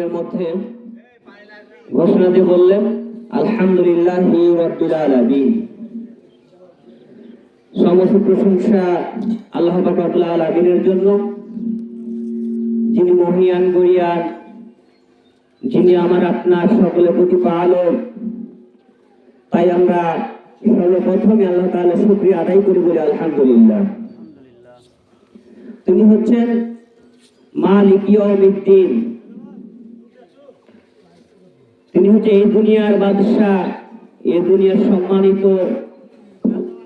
মধ্যে ঘোষণা দিয়ে বললেন, আলহামদুলিল্লাহ আলামিন। সমস্ত প্রশংসা আল্লাহ পাক রব্বুল জন্য। যিনি মহিয়ান গরিয়ান যিনি আমার আপনার সকলের প্রতি পালক তাই আমরা সর্বপ্রথমে আল্লাহ তাআলা শুকরিয়া আদায় করি বলি আলহামদুলিল্লাহ। তিনি হচ্ছেন মালিক ইয়াউমিদ্দিন। তিনি হচ্ছে এই দুনিয়ার বাদশাহ এই দুনিয়ার সম্মানিত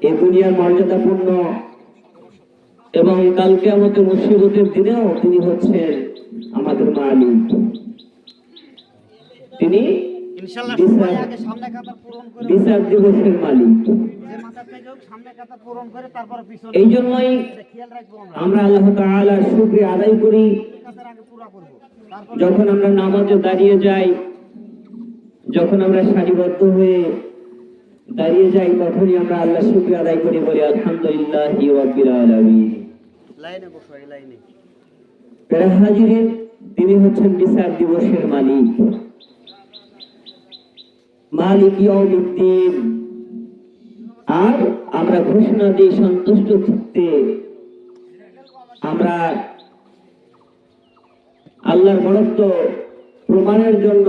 এই দুনিয়ার মর্যাদাপূর্ণ এবং কালকে আমাদের মুসিবতের দিনেও তিনি হচ্ছেন আমাদের মালিক। তিনি বিচার- দিবসের মালিক। এই জন্যই আমরা। আল্লাহ তাআলার শুকরিয়া আদায় করি। যখন আমরা নামাজে দাঁড়িয়ে যাই যখন আমরা সারিবদ্ধ হয়ে দাঁড়িয়ে যাই তখনই আমরা আল্লাহ শুকরিয়া আদায় করি বলি আলহামদুলিল্লাহ তিনি হচ্ছেন বিচার দিবসের মালিক। মালিক আর আমরা ঘোষণা দিয়ে সন্তুষ্ট চিত্তে আমরা আল্লাহর বরত্ব প্রমাণের জন্য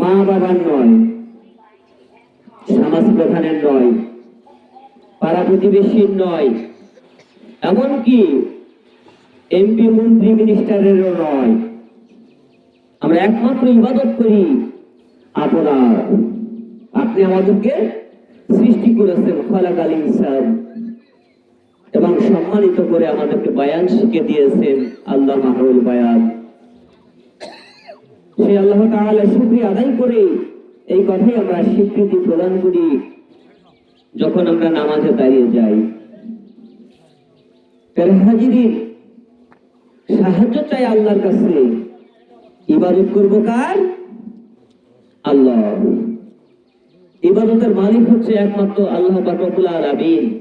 মা বাবার নয় সমাজ প্রধানের নয়, পাড়া প্রতিবেশীর নয়, এমনকি এমপি, মন্ত্রী, মিনিস্টারেরও নয়। আমরা একমাত্র ইবাদত করি আপনার আপনি আমাদেরকে সৃষ্টি করেছেন খলাক আলী ইনসান এবং সম্মানিত করে আমাদেরকে বায়ান শিখে দিয়েছেন আল্লাহ মাহরুল বায়ান। সেই আল্লাহ তাআলা শুকরিয়া আদায় করে এই কথাই আমরা স্বীকৃতি প্রদান করি যখন আমরা নামাজে দাঁড়িয়ে যাই। তাহলে সাহায্য চাই আল্লাহর কাছে। ইবাদত করব কার? আল্লাহ। ইবাদতের মালিক হচ্ছে একমাত্র আল্লাহ বাকরুল আলামিন।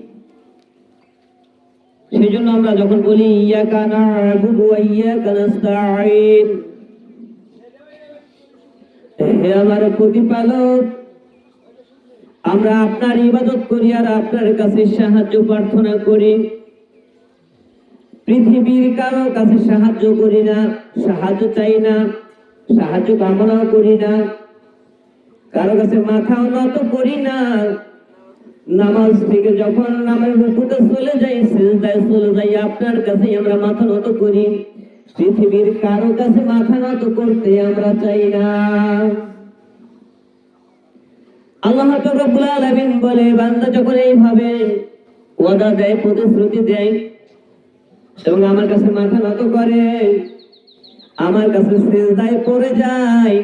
সেই জন্য আমরা যখন বলি ইয়া কানা আবুদু ওয়া ইয়াকা নাস্তাঈন হে আমার প্রতিপালক, আমরা আপনার ইবাদত করি আর আপনার কাছে সাহায্য প্রার্থনা করি। পৃথিবীর কারও কাছে সাহায্য করি না, সাহায্য চাই না, সাহায্য কামনাও করি না। কারও কাছে মাথাও নত করি না। নামাজ থেকে যখন নামের রুকুতে চলে যাই চলে যাই, আপনার কাছে আমরা মাথা নত করি। পৃথিবীর কারও কাছে মাথা নত করতে আমরা চাই না। আল্লাহ রব্বুল আলামিন বলে, বান্দা যখন এইভাবে ওয়াদা দেয়, প্রতিশ্রুতি দেয়, এবং আমার কাছে মাথা নত করে, আমার কাছে সেজদায় পড়ে যায়,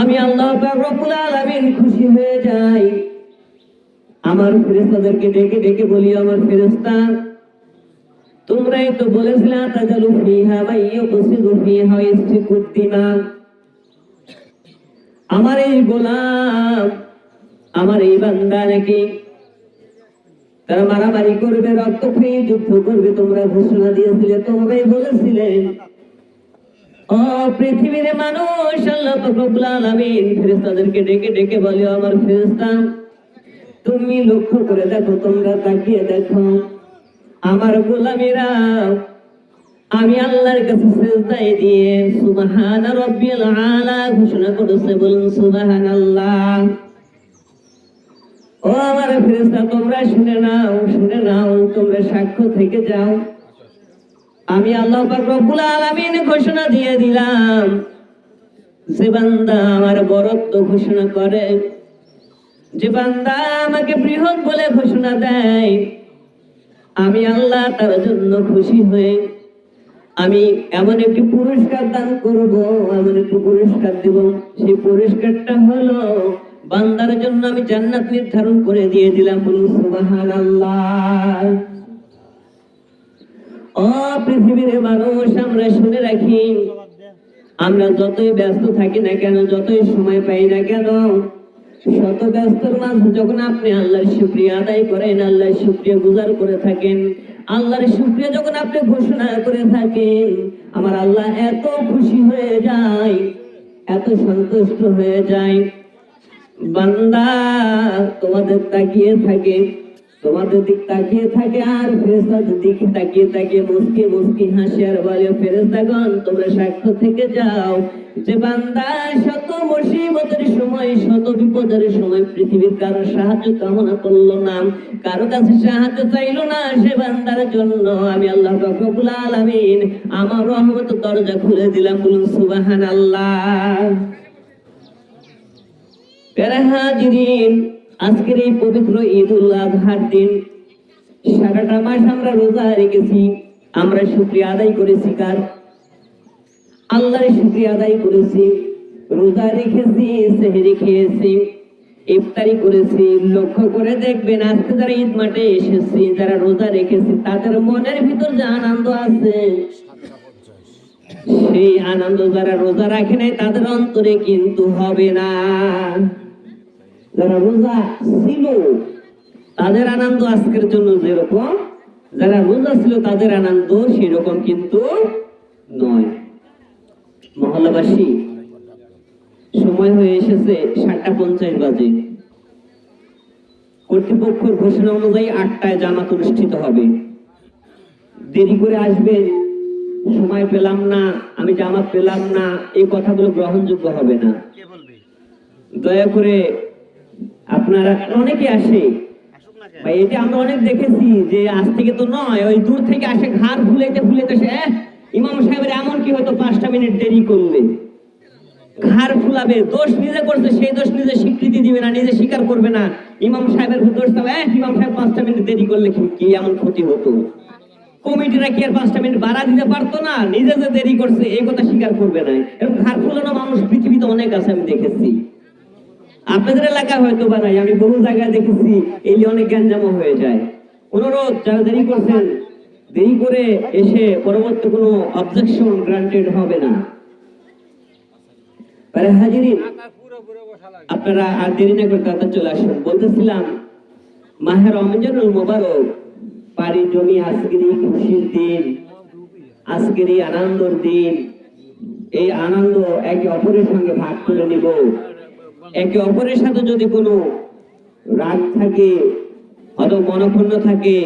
আমি আল্লাহ রব্বুল আলামিন খুশি হয়ে যাই। আমার ফেরেশতাদেরকে ডেকে ডেকে বলি, আমার ফেরেশতা তোমরাই তো বলেছিলে ফিহা ইউফসিদু ফিহা আমার এই গোলাম, আমার এই বান্দা নাকি তারা মারামারি করবে রক্ত খেয়ে যুদ্ধ করবে, তোমরা ঘোষণা দিয়েছিলে, তোমরাই বলেছিলে। ও পৃথিবীর মানুষ, আল্লাহ ডেকে ডেকে বলে আমার তুমি লক্ষ্য করে দেখো, তোমরা তাকিয়ে দেখো। আমার গোলামেরা, আমি আল্লাহর কাছে সেজদায় দিয়ে সুবহান রাব্বিল আলা ঘোষণা করেছে, বলুন সুবহান আল্লাহ ও আমার ফেরেশতা, তোমরা শুনে নাও শুনে নাও, তোমরা সাক্ষ্য থেকে যাও। আমি আল্লাহ পাক রব্বুল আলামিন ঘোষণা দিয়ে দিলাম, যে বান্দা আমার বরত্ব ঘোষণা করে, যে বান্দা আমাকে বৃহৎ বলে ঘোষণা দেয় আমি আল্লাহ তার জন্য খুশি হয়ে আমি এমন একটি পুরস্কার দান করব, এমন একটি পুরস্কার দেব। সেই পুরস্কারটা হলো, বান্দার জন্য আমি জান্নাত নির্ধারণ করে দিয়ে দিলাম বলুন, সুবহানাল্লাহ। ও পৃথিবীর মানুষ, আমরা শুনে রাখি, আমরা যতই ব্যস্ত থাকি না কেন, যতই সময় পাই না কেন শত ব্যস্তর মাঝে যখন আপনি আল্লাহর শুক্রিয়া আদায় করেন, আল্লাহর শুক্রিয়া গুজার করে থাকেন, আল্লাহর শুক্রিয়া যখন আপনি ঘোষণা করে থাকেন, আমার আল্লাহ এত খুশি হয়ে যায়, এত সন্তুষ্ট হয়ে যায়। বান্দা, তোমাদের তাকিয়ে থাকে, তোমাদের দিক তাকিয়ে থাকে, আর ফেরেস্তাদের দিকে তাকিয়ে তাকিয়ে মুসকি মুসকি হাসি আর বলে ফেরেস্তাগণ তোমরা সাক্ষ্য থেকে যাও। যে বান্দা শত সময়, শত বিপদের সময় পৃথিবীর কারও সাহায্য কামনা করল না। কারও কাছে সাহায্য চাইলো না সে বান্দার জন্য। আমি আল্লাহ আমার রহমত দরজা খুলে দিলাম, বলুন প্যারা হাজিরিন, আজকের এই পবিত্র ঈদ উল আজহার দিন, সারাটা মাস আমরা রোজা রেখেছি, আমরা শুক্রিয়া আদায় করেছি কার? আল্লাহর শুক্রিয়া আদায় করেছি। রোজা রেখেছি, সেহরি খেয়েছি, ইফতারি করেছি, লক্ষ্য করে দেখবেন আজকে যারা ঈদ মাঠে এসেছি, যারা রোজা রেখেছি, তাদের মনের ভিতর যে আনন্দ আছে। সেই আনন্দ যারা রোজা রাখে নাই, তাদের অন্তরে কিন্তু হবে না। যারা রোজা ছিল, তাদের আনন্দ আজকের জন্য যেরকম, যারা রোজা ছিল, তাদের আনন্দ সেরকম কিন্তু নয়। মহল্লাবাসী সময় হয়ে এসেছে সাতটা পঞ্চাশ বাজে। কর্তৃপক্ষের ঘোষণা অনুযায়ী আটটায় জামাত অনুষ্ঠিত হবে। দেরি করে আসবেন সময় পেলাম না আমি জামাত পেলাম না এই কথাগুলো গ্রহণযোগ্য হবে না। দয়া করে আপনারা অনেকে আসে। ভাই এটা আমরা অনেক দেখেছি যে আজ থেকে তো নয় ওই দূর থেকে আসে ঘাড় ফুলেতে ফুলেতে সে "এহ, ইমাম সাহেবের এমন কি হয়তো পাঁচটা মিনিট দেরি করলে? ঘাড় ফুলাবে দোষ নিজে করছে সেই দোষ নিজে স্বীকৃতি দিবে না নিজে স্বীকার করবে না। ইমাম সাহেবের দোষ "এহ, ইমাম সাহেব পাঁচটা মিনিট দেরি করলে কি- এমন ক্ষতি হতো? কমিটিরা কি আর পাঁচটা মিনিট বাড়া দিতে পারতো না? নিজে যে দেরি করছে এই কথা স্বীকার করবে না। এরকম ঘাড় ফুলানো মানুষ পৃথিবীতে অনেক আছে আমি দেখেছি। আপনাদের এলাকায় হয়তো বা নাই আমি বহু জায়গায় দেখেছি এই অনেক জ্ঞানজাম হয়ে যায়। অনুরোধ যারা দেরি করছেন দেরি করে এসে পরবর্তী কোনো অবজেকশন গ্রান্টেড হবে না। হাজিরিন আপনারা আর দেরি না করে চলে আসুন। বলতেছিলাম মাহের রমজানুল মোবারক পারি জমি আজকের এই খুশির দিন আজকের এই আনন্দর দিন। এই আনন্দ একে অপরের সঙ্গে ভাগ করে নিব। একে অপরের সাথে যদি কোনো রাগ থাকে অথবা মনক্ষুণ্ণ থাকে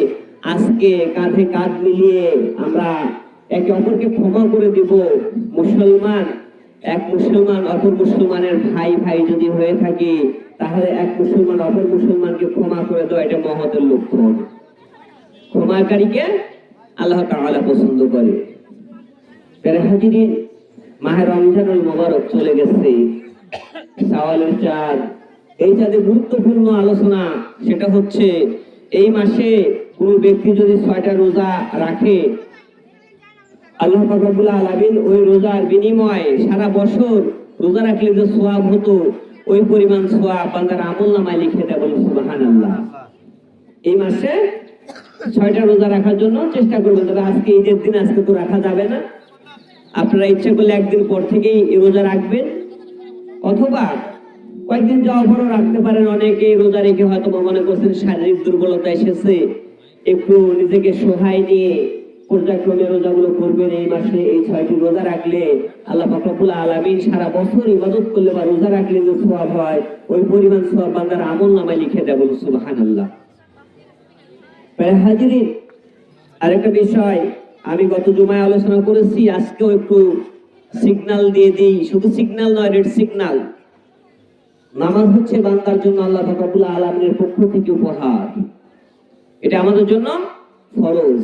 আজকে কাঁধে কাঁধ মিলিয়ে আমরা একে অপরকে ক্ষমা করে দিব। মুসলমান এক মুসলমান অপর মুসলমানের ভাই ভাই যদি হয়ে থাকে, তাহলে এক মুসলমান অপর মুসলমানকে ক্ষমা করে দেওয়া এটা মহতের লক্ষণ। ক্ষমাকারীকে আল্লাহ তাআলা পছন্দ করে। রমজানুল মোবারক চলে গেছে। সাওয়ালের চাঁদ। এই চাঁদে গুরুত্বপূর্ণ আলোচনা, সেটা হচ্ছে, এই মাসে কোন ব্যক্তি যদি ছয়টা রোজা রাখে আল্লাহ ফাকরাবুল আলামিন ওই রোজার বিনিময়ে সারা বছর রোজা রাখলে যে সোয়াব হতো, ওই পরিমাণ সোয়াব বান্দার আমল নামায় লিখে দেয় সুবহানাল্লাহ। এই মাসে ছয়টা রোজা রাখার জন্য চেষ্টা করবেন, তবে আজকে ঈদের দিন, আজকে তো রাখা যাবে না। আপনারা ইচ্ছা করলে একদিন পর থেকেই এই রোজা রাখবেন, অথবা কয়েকদিন যাওয়া পরও রাখতে পারেন। অনেকে রোজা রেখে হয়তো মনে করছেন শারীরিক দুর্বলতা এসেছে, একটু নিজেকে সহায় নিয়ে পর্যায়ক্রমে রোজাগুলো করবেন এই মাসে, এই ছয়টি রোজা রাখলে আল্লাহ ফাকরাবুল আলামিন সারা বছর ইবাদত করলে বা রোজা রাখলে যে সোয়াব হয়, ওই পরিমাণ সোয়াব বান্দার আমল নামায় লিখে দেয় বলুন প্রায় হাজিরিন, আরেকটা বিষয় আমি গত জুমায় আলোচনা করেছি, আজকেও একটু সিগন্যাল দিয়ে দিই। শুধু সিগনাল নয় রেড সিগন্যাল নামাজ হচ্ছে বান্দার জন্য আল্লাহ ফাকাবুল আলমের পক্ষ থেকে উপহার। এটা আমাদের জন্য ফরজ।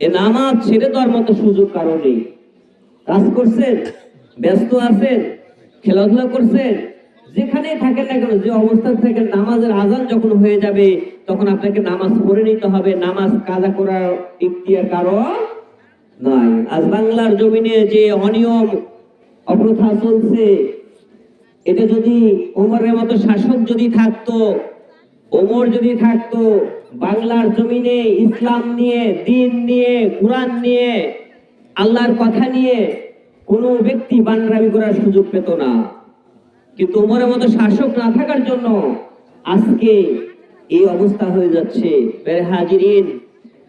এ নামাজ ছেড়ে দেওয়ার মতো সুযোগ কারও নেই। কাজ করছেন, ব্যস্ত আছেন, খেলাধুলা করছেন, যেখানেই থাকেন না কেন, যে অবস্থায় থাকেন, নামাজের আজান যখন হয়ে যাবে, তখন আপনাকে নামাজ পড়ে নিতে হবে। নামাজ কাজা করার ইখতিয়ার কারও নাই। আজ বাংলার জমিনে যে অনিয়ম, অপ্রথা চলছে, এটা যদি ওমরের মতো শাসক যদি থাকতো, ওমর যদি থাকতো বাংলার জমিনে ইসলাম নিয়ে, দিন নিয়ে, কোরআন নিয়ে, আল্লাহর কথা নিয়ে কোনো ব্যক্তি বানরামি করার সুযোগ পেত না। কিন্তু ওমরের মতো শাসক না থাকার জন্য আজকে এই অবস্থা হয়ে যাচ্ছে। হাজিরিন,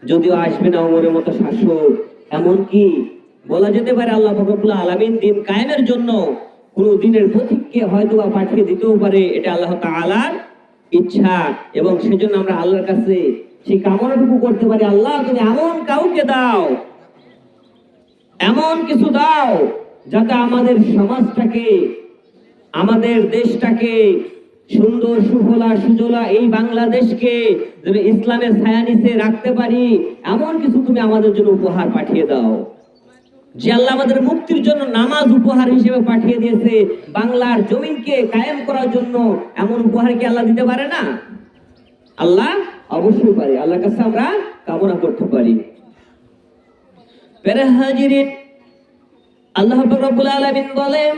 যদিও আসবে না ওমরের মতো শাসক, এমনকি বলা যেতে পারে আল্লাহ ফকরুল্লাহ আলামিন দিন কায়েমের জন্য কোন দিনের প্রতীককে হয়তো বা পাঠিয়ে দিতেও পারে, এটা আল্লাহ তাআলার ইচ্ছা এবং সেজন্য আমরা আল্লাহর কাছে সেই কামনাটুকু করতে পারি, আল্লাহ তুমি এমন কাউকে দাও, এমন কিছু দাও যাতে আমাদের সমাজটাকে, আমাদের দেশটাকে সুন্দর, সুফলা, সুজলা এই বাংলাদেশকে যেন ইসলামের ছায়া নিচে রাখতে পারি, এমন কিছু তুমি আমাদের জন্য উপহার পাঠিয়ে দাও। যে আল্লাহ আমাদের মুক্তির জন্য নামাজ উপহার হিসেবে পাঠিয়ে দিয়েছে, বাংলার জমিনকে কায়েম করার জন্য এমন উপহার কি আল্লাহ দিতে পারে না? আল্লাহ অবশ্যই পারে। আল্লাহর কাছে আমরা কামনা করতে পারি। আল্লাহ রব্বুল আলামিন বলেন,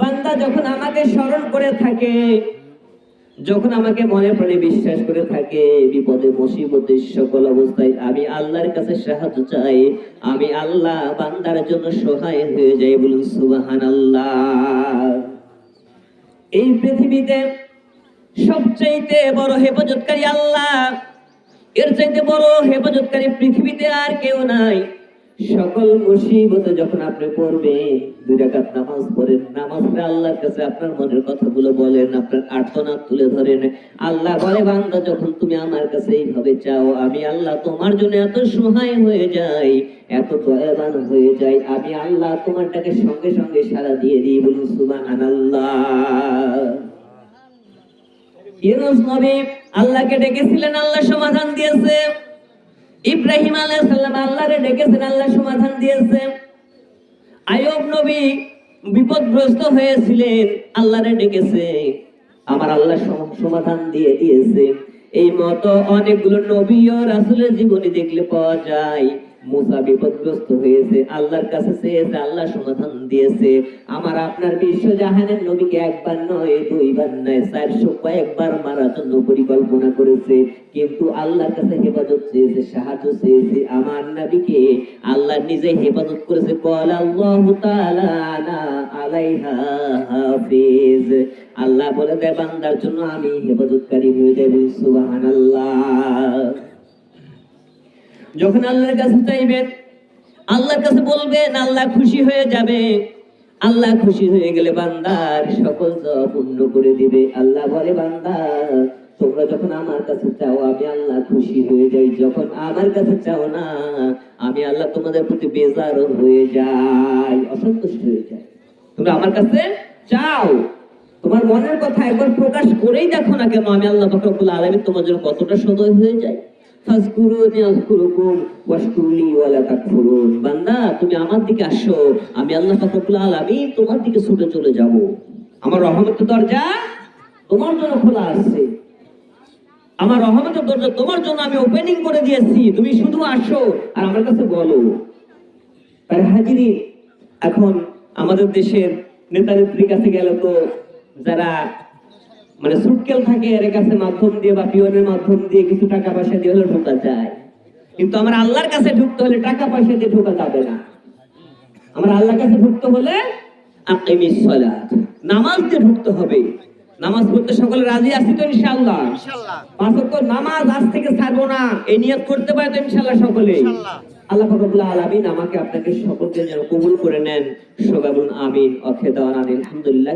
বান্দা যখন আমাকে স্মরণ করে থাকে যখন আমাকে মনে প্রাণে বিশ্বাস করে থাকে, বিপদে, মুসিবতে, সকল অবস্থায়, আমি আল্লাহর কাছে সাহায্য চাই, আমি আল্লাহ বান্দার জন্য সহায় হয়ে যাই বলুন সুবাহান আল্লাহ এই পৃথিবীতে সবচাইতে বড় হেফাজতকারী আল্লাহ, এর চাইতে বড় হেফাজতকারী পৃথিবীতে আর কেউ নাই। সকল মুসিবতে যখন আপনি পড়বেন দুই রাকাত নামাজ পড়েন নামাজ আল্লাহর কাছে আপনার মনের কথাগুলো বলেন, আপনার আর্তনাদ তুলে ধরেন। আল্লাহ বলে, বান্দা, যখন তুমি আমার কাছে এইভাবে চাও, আমি আল্লাহ তোমার জন্য এত সহায় হয়ে যাই, এত দয়াবান হয়ে যাই, আমি আল্লাহ তোমারটাকে সঙ্গে সঙ্গে সারা দিয়ে দিই, বলুন, সুবহানাল্লাহ। ইউনুস নবী, আল্লাহকে ডেকেছিলেন, আল্লাহ সমাধান দিয়েছে। ইব্রাহিম আলাইহিস সাল্লাম আল্লাহরে ডেকেছেন, আল্লাহ সমাধান দিয়েছেন আয়ব নবী বিপদগ্রস্ত হয়েছিলেন, আল্লাহরে ডেকেছে। আমার আল্লাহ সমাধান দিয়ে দিয়েছে। এই মতো অনেকগুলো নবী ও রাসূলের জীবনী দেখলে পাওয়া যায়। মুসা বিপদগ্রস্ত হয়েছে, আল্লাহর কাছে চেয়েছে, আল্লাহ সমাধান দিয়েছে। আমার আপনার বিশ্ব জাহানের নবীকে একবার নয়, দুইবার নয়, চারশো কয়েকবার মারার জন্য পরিকল্পনা করেছে। কিন্তু আল্লাহর কাছে হেফাজত চেয়েছে, সাহায্য চেয়েছে আমার নবীকে। আল্লাহ নিজে হেফাজত করেছে, কল আল্লাহ আলাইহা হাফিজ। আল্লাহ বলে দেয় বান্দার জন্য আমি হেফাজতকারী হয়ে দেব, সুবহানাল্লাহ। যখন আল্লাহর কাছে চাইবেন আল্লাহর কাছে বলবেন আল্লাহ খুশি হয়ে যাবে। আল্লাহ খুশি হয়ে গেলে বান্দার সকল পূর্ণ করে দিবে। আল্লাহ বলে, বান্দা, তোমরা যখন আমার কাছে চাও, আমি আল্লাহ খুশি হয়ে যাই। যখন আমার কাছে চাও না, আমি আল্লাহ তোমাদের প্রতি বেজার হয়ে যাই, অসন্তুষ্ট হয়ে যাই। তোমরা আমার কাছে চাও। তোমার মনের কথা একবার প্রকাশ করেই দেখো না কেন, আমি আল্লাহ বকরবুল আলমী তোমার জন্য কতটা সদয় হয়ে যায় ফাজকুরুনি আযকুরুকুম ওয়াশকুরুলি ওয়ালা তাকফুরুন। বান্দা, তুমি আমার দিকে আসো, আমি আল্লাহ পাক রব্বুল আলামিন তোমার দিকে ছুটে চলে যাব। আমার রহমতের দরজা তোমার জন্য খোলা আছে। আমার রহমতের দরজা তোমার জন্য আমি ওপেনিং করে দিয়েছি। তুমি শুধু আসো আর আমার কাছে বলো। আর হাজিরি এখন আমাদের দেশের নেতা নেত্রীর কাছে গেলে তো, যারা মানে সুটকেল থাকে এর কাছে মাধ্যম দিয়ে বা পিওনের মাধ্যম দিয়ে কিছু টাকা পয়সা দিয়ে হলে ঢোকা যায়। কিন্তু আমার আল্লাহর কাছে ঢুকতে হলে টাকা পয়সা দিয়ে ঢোকা যাবে না। আমার আল্লাহর কাছে ঢুকতে হলে আকিমিস সালাত। নামাজ দিয়ে ঢুকতে হবে। নামাজ পড়তে সকলে রাজি আছি তো ইনশাআল্লাহ? ইনশাল্লাহ পাঁচ ওয়াক্ত নামাজ আজ থেকে ছাড়বো না। এই নিয়ত করতে পারে তো ইনশাআল্লাহ সকলে। আল্লাহ ফাকরুল্লাহ আলামিন আমাকে আপনাকে সকলকে যেন কবুল করে নেন। সবাই আমিন। আলহামদুলিল্লাহ